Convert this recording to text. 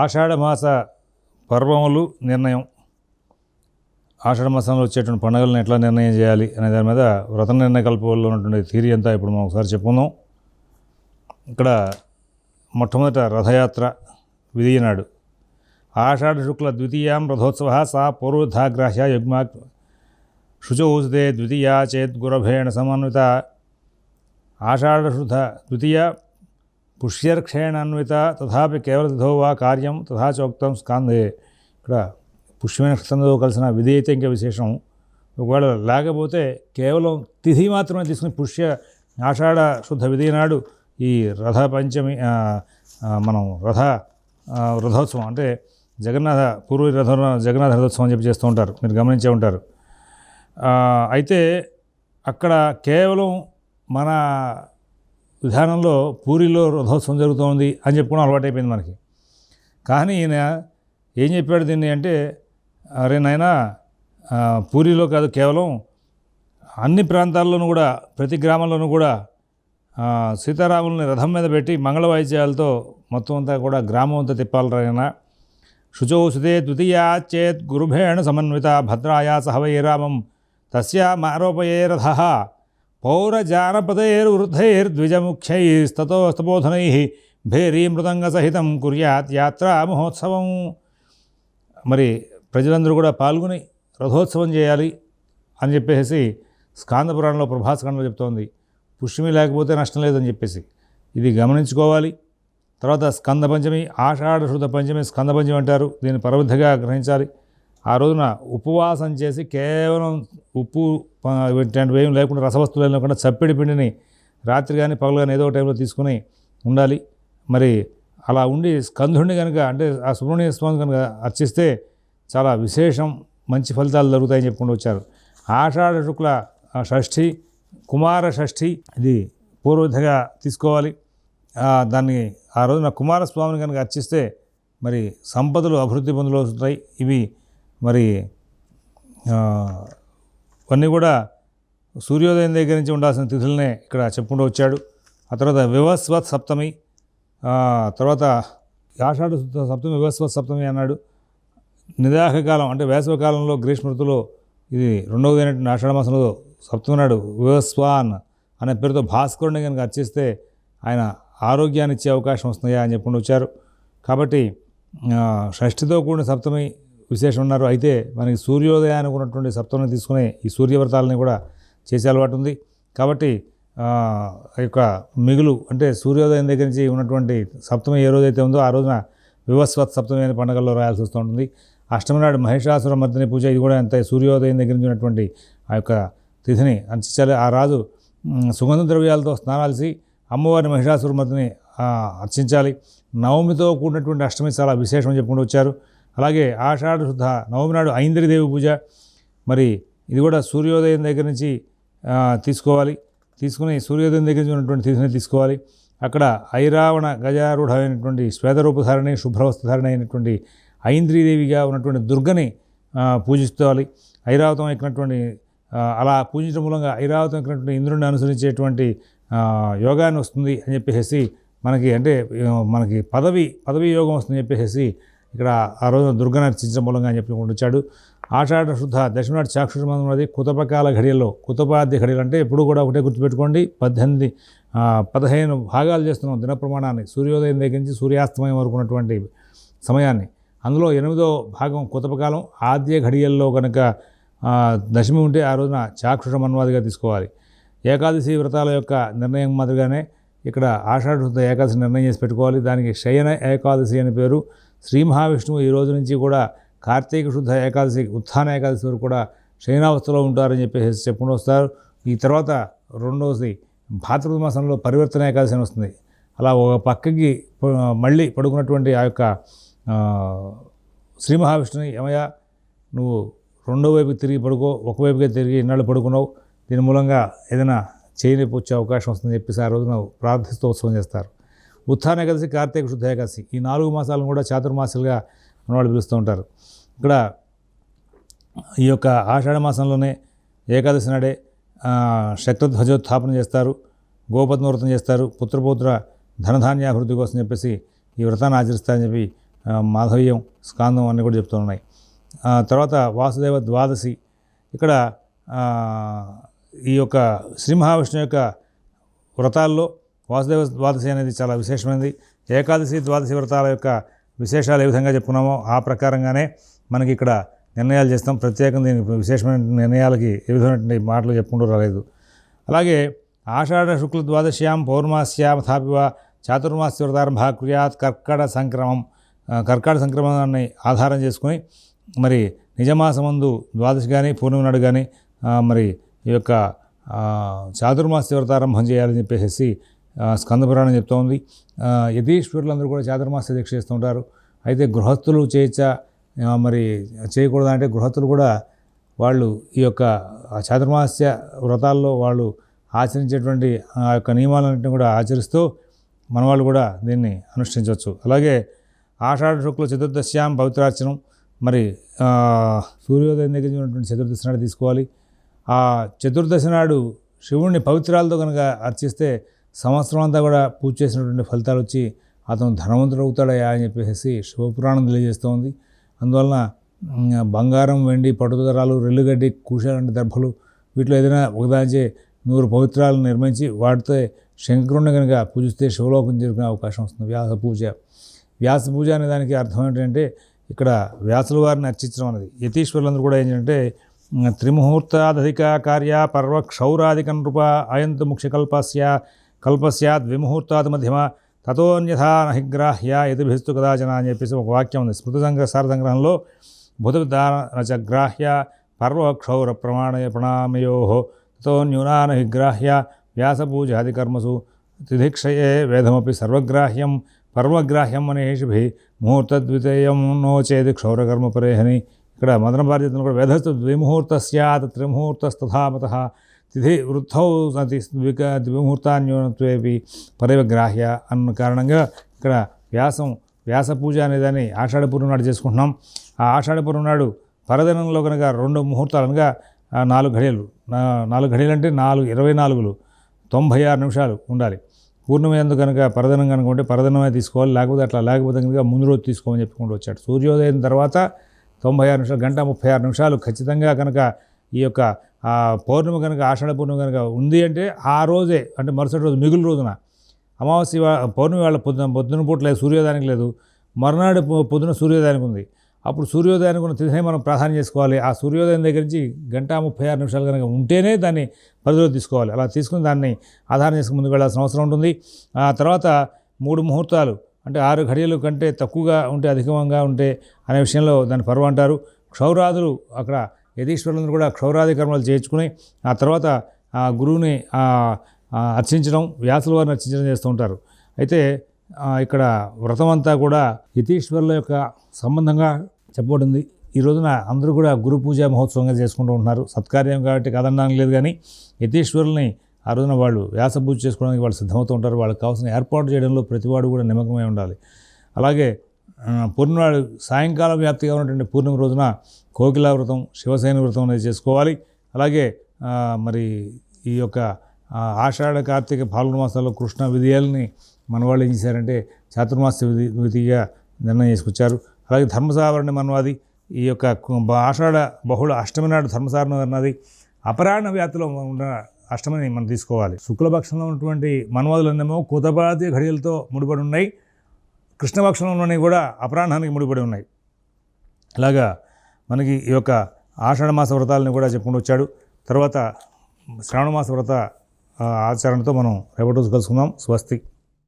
ఆషాఢమాస పర్వములు నిర్ణయం. ఆషాఢ మాసంలో వచ్చేటువంటి పండుగలను ఎట్లా నిర్ణయం చేయాలి అనే దాని మీద వ్రత నిర్ణయ కల్పంలో ఉన్నటువంటి థీరీ అంతా ఇప్పుడు మనం ఒకసారి చెప్పుకుందాం. ఇక్కడ మొట్టమొదట రథయాత్ర విధియనాడు ఆషాఢ శుక్ల ద్వితీయాం రథోత్సవ సా పూర్వధాగ్రాహ్య యుగ్మా శుచోసుదే ద్వితీయా చేత్ గురభేణ సమన్విత ఆషాఢశుద్ధ ద్వితీయ పుష్యర్క్షేణాన్విత తథాపి కేవలతిథో వా కార్యం తథా చోక్తం స్కాందే ఇక్కడ పుష్యమైన క్షతంతో కలిసిన విధి అయితే ఇంకా విశేషం. ఒకవేళ లేకపోతే కేవలం తిథి మాత్రమే తీసుకుని పుష్య ఆషాఢ శుద్ధ విధి నాడు ఈ రథ పంచమి మనం రథ రథోత్సవం అంటే జగన్నాథ పూర్వ రథ జగన్నాథ రథోత్సవం అని చెప్పి చేస్తూ ఉంటారు. మీరు గమనించే ఉంటారు. అయితే అక్కడ కేవలం మన విధానంలో పూరిలో రథోత్సవం జరుగుతోంది అని చెప్పుకోవడం అలవాటైపోయింది మనకి. కానీ ఈయన ఏం చెప్పాడు దీన్ని అంటే అరే నాయన పూరిలో కాదు కేవలం అన్ని ప్రాంతాల్లోనూ కూడా ప్రతి గ్రామంలోనూ కూడా సీతారాముల్ని సీతారాములని రథం మీద పెట్టి మంగళ వాయిద్యాలతో మొత్తం అంతా కూడా గ్రామం అంతా తిప్పాలరైనా శుచౌ సుతే ద్వితీయా చేత్ గురుభేణ సమన్విత భద్రాయా రామం తస్య మారోపయే రథ. పౌరజానపదైర్వృద్ధైర్ద్విజముఖ్యైస్తతోస్తబోధనై భేరీ మృదంగ సహితం కుర్యాత్ యాత్రా మహోత్సవం మరి ప్రజలందరూ కూడా పాల్గొని రథోత్సవం చేయాలి అని చెప్పేసి స్కాందపురాణంలో పురాణంలో చెప్తోంది. పుష్యమి లేకపోతే నష్టం లేదని చెప్పేసి ఇది గమనించుకోవాలి. తర్వాత స్కంద పంచమి ఆషాఢ శుద్ధ పంచమి స్కంద పంచమి అంటారు. దీన్ని పరవిధిగా గ్రహించాలి. ఆ రోజున ఉపవాసం చేసి కేవలం ఉప్పు ప- ఇట్లాంటివి ఏం లేకుండా రసవస్తువులు లేకుండా చప్పిడి పిండిని రాత్రి కానీ పగలు కానీ ఏదో ఒక టైంలో తీసుకుని ఉండాలి. మరి అలా ఉండి స్కంధుడిని కనుక అంటే ఆ సుబ్రహ్మణ్య స్వామి కనుక అర్చిస్తే చాలా విశేషం మంచి ఫలితాలు జరుగుతాయని చెప్పుకుంటూ వచ్చారు. ఆషాఢ శుక్ల ఆ షష్ఠి కుమార షష్ఠి ఇది పూర్వధిగా తీసుకోవాలి. దాన్ని ఆ రోజున కుమారస్వామిని కనుక అర్చిస్తే మరి సంపదలు అభివృద్ధి పొందులవుతాయి ఇవి మరి ఆ, ఇవన్నీ కూడా సూర్యోదయం దగ్గర నుంచి ఉండాల్సిన తిథులనే ఇక్కడ చెప్పుకుంటూ వచ్చాడు. ఆ తర్వాత వివస్వత్ సప్తమి తర్వాత ఆషాఢ సప్తమి వివస్వత్ సప్తమి అన్నాడు. నిదాహకాలం అంటే వేసవకాలంలో గ్రీష్మ ఇది రెండవది ఆషాఢ మాసంలో సప్తమి నాడు వివస్వాన్ అనే పేరుతో భాస్కరుని కనుక అర్చిస్తే ఆయన ఆరోగ్యాన్ని ఇచ్చే అవకాశం వస్తున్నాయా అని చెప్పుకుంటూ వచ్చారు. కాబట్టి షష్ఠితో కూడిన సప్తమి విశేషం ఉన్నారు. అయితే మనకి సూర్యోదయానికి ఉన్నటువంటి సప్తమిని తీసుకుని ఈ సూర్యవ్రతాలని కూడా చేసే అలవాటు ఉంది. కాబట్టి యొక్క మిగులు అంటే సూర్యోదయం దగ్గర నుంచి ఉన్నటువంటి సప్తమి ఏ రోజైతే ఉందో ఆ రోజున వివస్వత్ సప్తమి అనే పండుగల్లో రాయాల్సి వస్తూ ఉంటుంది. అష్టమి నాడు మహిషాసుర మర్దిని పూజ ఇది కూడా అంత సూర్యోదయం దగ్గర నుంచి ఉన్నటువంటి ఆ యొక్క తిథిని అందించాలి. ఆ రాజు సుగంధ ద్రవ్యాలతో స్నానాల్సి అమ్మవారిని మహిషాసుర మర్దిని అర్చించాలి. నవమితో కూడినటువంటి అష్టమి చాలా విశేషం చెప్పుకుంటూ వచ్చారు. అలాగే ఆషాఢ శుద్ధ నవమి నాడు ఐంద్రిదేవి పూజ. మరి ఇది కూడా సూర్యోదయం దగ్గర నుంచి తీసుకోవాలి. తీసుకుని సూర్యోదయం దగ్గర నుంచి ఉన్నటువంటి తీసుకుని తీసుకోవాలి. అక్కడ ఐరావణ గజారూఢమైనటువంటి శ్వేతరూపధారణి శుభ్రవస్త్రధారణ అయినటువంటి ఐంద్రీదేవిగా ఉన్నటువంటి దుర్గని పూజిస్తోవాలి. ఐరావతం ఎక్కినటువంటి అలా పూజించడం మూలంగా ఐరావతం ఎక్కినటువంటి ఇంద్రుడిని అనుసరించేటువంటి యోగాన్ని వస్తుంది అని చెప్పేసి మనకి అంటే మనకి పదవి పదవి యోగం వస్తుందని చెప్పేసి ఇక్కడ ఆ రోజున దుర్గను మూలంగా అని చెప్పి ఉండొచ్చాడు ఆషాఢ శుద్ధ దశమినాటి చాక్షుష మందం కుతపకాల ఘడియల్లో కుతపాది ఘడియలు అంటే ఎప్పుడు కూడా ఒకటే గుర్తుపెట్టుకోండి. పద్దెనిమిది పదిహేను భాగాలు చేస్తున్నాం దిన ప్రమాణాన్ని. సూర్యోదయం దగ్గర నుంచి సూర్యాస్తమయం వరకు ఉన్నటువంటి సమయాన్ని. అందులో ఎనిమిదో భాగం కుతపకాలం. ఆద్య ఘడియల్లో కనుక దశమి ఉంటే ఆ రోజున చాక్షుషం మన్వాదిగా తీసుకోవాలి. ఏకాదశి వ్రతాల యొక్క నిర్ణయం మాదిరిగానే ఇక్కడ ఆషాఢ శుద్ధ ఏకాదశి నిర్ణయం చేసి పెట్టుకోవాలి. దానికి శయన ఏకాదశి అని పేరు. శ్రీ మహావిష్ణువు ఈ రోజు నుంచి కూడా కార్తీక శుద్ధ ఏకాదశి ఉత్థాన ఏకాదశి వరకు కూడా శయనావస్థలో ఉంటారని చెప్పేసి చెప్పుకుని వస్తారు. ఈ తర్వాత రెండవది భాద్రపద మాసంలో పరివర్తన ఏకాదశి అని వస్తుంది. అలా ఒక పక్కకి మళ్ళీ పడుకున్నటువంటి ఆ యొక్క శ్రీ మహావిష్ణుని ఏమయ్య నువ్వు రెండో వైపు తిరిగి పడుకో ఒకవైపుగా తిరిగి ఇన్నాళ్ళు పడుకున్నావు. దీని మూలంగా ఏదైనా చేయనిపి వచ్చే అవకాశం వస్తుందని చెప్పేసి ఆ రోజున ప్రార్థిస్తూ ఉత్సవం చేస్తారు. ఉత్థాన ఏకాదశి కార్తీక శుద్ధ ఏకాదశి ఈ నాలుగు మాసాలను కూడా చాతుర్మాసాలుగా మనవాళ్ళు పిలుస్తూ ఉంటారు. ఇక్కడ ఈ యొక్క ఆషాఢ మాసంలోనే ఏకాదశి నాడే ఆ, చేస్తారు గోపద్మ వ్రతం చేస్తారు పుత్రపౌత్ర ధనధాన్యాభివృద్ధి కోసం చెప్పేసి ఈ వ్రతాన్ని ఆచరిస్తారని చెప్పి మాధవ్యం స్కాందం అన్నీ కూడా చెప్తూ ఉన్నాయి. తర్వాత వాసుదేవ ద్వాదశి ఇక్కడ ఈ యొక్క శ్రీ మహావిష్ణువు యొక్క వ్రతాల్లో వాసుదేవ ద్వాదశి అనేది చాలా విశేషమైనది. ఏకాదశి ద్వాదశి వ్రతాల యొక్క విశేషాలు ఏ విధంగా చెప్పుకున్నామో ఆ ప్రకారంగానే మనకి ఇక్కడ నిర్ణయాలు చేస్తాం. ప్రత్యేకంగా దీనికి విశేషమైన నిర్ణయాలకి ఏ విధమైనటువంటి మాటలు చెప్పుకుంటూ రాలేదు. అలాగే ఆషాఢ శుక్ల ద్వాదశ్యాం పౌర్ణమాస్యాం థాపివ చాతుర్మాస్య వ్రతారంభ కుర్యాత్ కర్కట సంక్రమం కర్కాట సంక్రమణాన్ని ఆధారం చేసుకొని మరి నిజమాసమందు ద్వాదశి కానీ పూర్ణిమ నాడు కానీ మరి ఈ యొక్క చాతుర్మాస చాతుర్మాస్య వ్రతారంభం చేయాలని చెప్పేసి స్కందపురాణం చెప్తూ ఉంది యతీశ్వరులందరూ కూడా చాతుర్మాస్య దీక్ష చేస్తుంటారు. అయితే గృహస్థులు చేయచ్చా మరి చేయకూడదు అంటే గృహస్థులు కూడా వాళ్ళు ఈ యొక్క చాతుర్మాస్య వ్రతాల్లో వాళ్ళు ఆచరించేటువంటి ఆ యొక్క నియమాలన్నింటినీ కూడా ఆచరిస్తూ మన వాళ్ళు కూడా దీన్ని అనుష్ఠించవచ్చు. అలాగే ఆషాఢ శుక్ల చతుర్దశ్యాం పవిత్రార్చనం. మరి సూర్యోదయం దగ్గర ఉన్నటువంటి చతుర్దశి నాడు తీసుకోవాలి. ఆ చతుర్దశి నాడు శివుణ్ణి పవిత్రాలతో కనుక అర్చిస్తే సంవత్సరం అంతా కూడా పూజ చేసినటువంటి ఫలితాలు వచ్చి అతను ధనవంతుడు అవుతాడయా అని చెప్పేసి శివపురాణం తెలియజేస్తోంది. అందువలన బంగారం వెండి పట్టుదరాలు రెల్లుగడ్డి కూశాలంటి దర్భలు వీటిలో ఏదైనా ఒకదానిచే నూరు పవిత్రాలను నిర్మించి వాటితో శంకరుణ్ణి కనుక పూజిస్తే శివలోకం చేరుకునే అవకాశం వస్తుంది వ్యాస పూజ. వ్యాస పూజ అనే దానికి అర్థం ఏంటంటే ఇక్కడ వ్యాసుల వారిని అర్చించడం అనేది యతీశ్వరులందరూ కూడా ఏంటంటే ఉమ్, త్రిముహూర్తాదధిక కార్య పర్వ క్షౌరాధిక నృప అయంతు ముఖ్యకల్పస్య కల్పస్య ద్విముహూర్తాత్ మధ్యమ తతోన్యథా నహిగ్రాహ్య యతిభిస్తు కదాచన అని చెప్పేసి ఒక వాక్యం ఉంది స్మృతి సంగ్రహ సార సంగ్రహంలో బుధవిధానచ గ్రాహ్య పర్వక్షౌర ప్రమాణయ ప్రణామయో తతోన్యూనాన విగ్రాహ్య వ్యాసపూజాది కర్మసు తిధిక్షయే వేదమపి సర్వగ్రాహ్యం పర్వగ్రాహ్యం అనేషిభి ముహూర్తద్వితీయం నోచేది క్షౌరకర్మ పరేహని ఇక్కడ మదన బాధ్యతలు కూడా వేదస్తు ద్విముహూర్త స్యాత్ త్రిముహూర్తస్తథామత తిథి వృద్ధౌ సతి పరివగ్రాహ్య అన్న కారణంగా ఇక్కడ వ్యాసం వ్యాస పూజ అనేదాన్ని ఆషాఢ పూర్ణం నాడు చేసుకుంటున్నాం. ఆ ఆషాఢ పూర్ణం నాడు పరదినంలో కనుక రెండు ముహూర్తాలు అనగా నాలుగు ఘడియలు నాలుగు ఘడియలు అంటే నాలుగు ఇరవై నాలుగులు తొంభై ఆరు నిమిషాలు ఉండాలి. పూర్ణిమ కనుక పరదనం కనుక ఉంటే పరదనమే తీసుకోవాలి లేకపోతే అట్లా లేకపోతే కనుక ముందు రోజు తీసుకోమని చెప్పుకుంటూ వచ్చాడు. సూర్యోదయం తర్వాత తొంభై ఆరు నిమిషాలు గంట ముప్పై ఆరు నిమిషాలు ఖచ్చితంగా కనుక ఈ యొక్క పౌర్ణమి కనుక ఆషాఢ పౌర్ణమి కనుక ఉంది అంటే ఆ రోజే అంటే మరుసటి రోజు మిగులు రోజున. అమావాస్య పౌర్ణమి వాళ్ళ పొద్దున పొద్దున పూట లేదు సూర్యోదయానికి లేదు. మరునాడు పొ- పొద్దున సూర్యోదయానికి ఉంది. అప్పుడు సూర్యోదయానికి ఉన్న తిథిని మనం ప్రాధాన్యం చేసుకోవాలి. ఆ సూర్యోదయం దగ్గర నుంచి గంట ముప్పై ఆరు నిమిషాలు కనుక ఉంటేనే దాన్ని పరిధిలో తీసుకోవాలి. అలా తీసుకుని దాన్ని ఆధారం చేసుకుని ముందుకు వెళ్ళాల్సిన అవసరం ఉంటుంది. ఆ తర్వాత మూడు ముహూర్తాలు. అంటే ఆరు ఘడియలు కంటే తక్కువగా ఉంటే అధికంగా ఉంటే అనే విషయంలో దాని పర్వ అంటారు. క్షౌరాదులు అక్కడ యతీశ్వరులను కూడా క్షౌరాది కర్మలు చేర్చుకుని ఆ తర్వాత ఆ గురువుని అర్చించడం వ్యాసుల వారిని అర్చించడం చేస్తూ ఉంటారు. అయితే ఇక్కడ వ్రతం అంతా కూడా యతీశ్వరుల యొక్క సంబంధంగా చెప్పబడింది. ఈ రోజున అందరూ కూడా గురు పూజ మహోత్సవంగా చేసుకుంటూ ఉంటున్నారు. సత్కార్యం కాబట్టి కాదనడానికి లేదు కానీ యతీశ్వరుల్ని ఆ రోజున వాళ్ళు వ్యాస పూజ చేసుకోవడానికి వాళ్ళు సిద్ధమవుతూ ఉంటారు. వాళ్ళకి కావాల్సిన ఏర్పాటు చేయడంలో ప్రతివాడు కూడా నిమగ్నమై ఉండాలి. అలాగే పూర్ణివాడు సాయంకాలం వ్యాప్తిగా ఉన్నటువంటి పూర్ణిమ రోజున కోకిలా వ్రతం శివసేన వ్రతం అనేది చేసుకోవాలి. అలాగే మరి ఈ యొక్క ఆషాఢ కార్తీక పాల్గొన మాసాల్లో కృష్ణ విధియాలని మన వాళ్ళు ఏం చేశారంటే చాతుర్మాస విధి విధిగా నిర్ణయం చేసుకొచ్చారు. అలాగే ధర్మసావరణ మనవాది ఈ యొక్క ఆషాఢ బహుళ అష్టమి నాడు ధర్మసారణ అన్నది అపరాహ్న వ్యాప్తిలో ఉన్న అష్టమిని మనం తీసుకోవాలి. శుక్లపక్షంలో ఉన్నటువంటి మన్వాదులన్నేమో కుతపాతి ఘడియలతో ముడిపడి ఉన్నాయి. కృష్ణపక్షంలోనే కూడా అపరాహ్నానికి ముడిపడి ఉన్నాయి. ఇలాగా మనకి ఈ యొక్క ఆషాఢమాస వ్రతాలని కూడా చెప్పుకుంటూ వచ్చాడు. తర్వాత శ్రావణ మాస వ్రత ఆచరణతో మనం రేపటి రోజు కలుసుకుందాం. స్వస్తి.